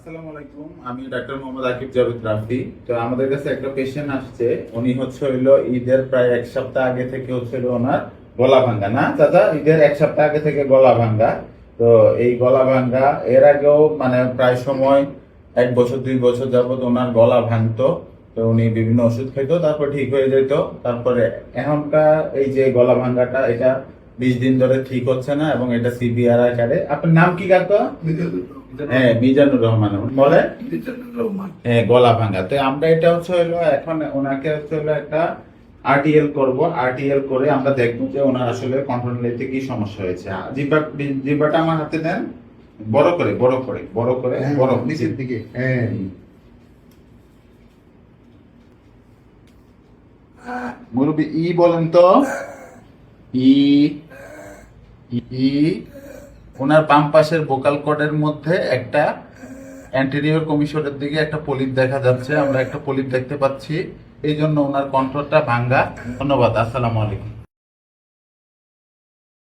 আসসালামু আলাইকুম। আমি ডাক্তার মোহাম্মদ আকিব জাভেদ রাফি তো আমাদের কাছে একটা পেশেন্ট আসছে। উনি হচ্ছে হইল ঈদের প্রায় এক সপ্তাহ আগে থেকে হচ্ছে ওনার গলা ভাঙ্গা। না দাদা ঈদের এক সপ্তাহ আগে থেকে গলা ভাঙ্গা। তো এই গলা ভাঙ্গা, এর আগেও মানে প্রায় সময় এক বছর, দুই বছর যাবত ওনার গলা ভাঙতো। তো উনি বিভিন্ন ওষুধ খাইতো, তারপর ঠিক হয়ে যেত তারপরে এখনকার এই যে গলা ভাঙ্গাটা, এটা বিশ দিন ধরে ঠিক হচ্ছে না এবং এটা সিবিআর আকারে আপনার নাম কি কাকা? হ্যাঁ মিজানুর রহমান। বলে? হ্যাঁ গলা ভাঙা। তো আমরা এটা হচ্ছে হলো এখন ওনাকে হচ্ছে হলো একটা আরটিএল করব। আরটিএল করে আমরা দেখব যে ওনার আসলে কন্ট্রোল নিতে কি সমস্যা হয়েছে। জিব্বা জিব্বাটা আমার হাতে দেন বড় করে বড় করে বড় করে বড় নিচের দিকে হ্যাঁ। মুরব্বী ই বলেন তো। ই ই, ওনার বাম পাশের ভোকাল কর্ডের মধ্যে একটা অ্যান্টেরিয়র কমিশনের দিকে একটা পলিপ দেখা যাচ্ছে। আমরা একটা পলিপ দেখতে পাচ্ছি। এই জন্য ওনার কণ্ঠটা ভাঙ্গা। ধন্যবাদ। আসসালামু আলাইকুম।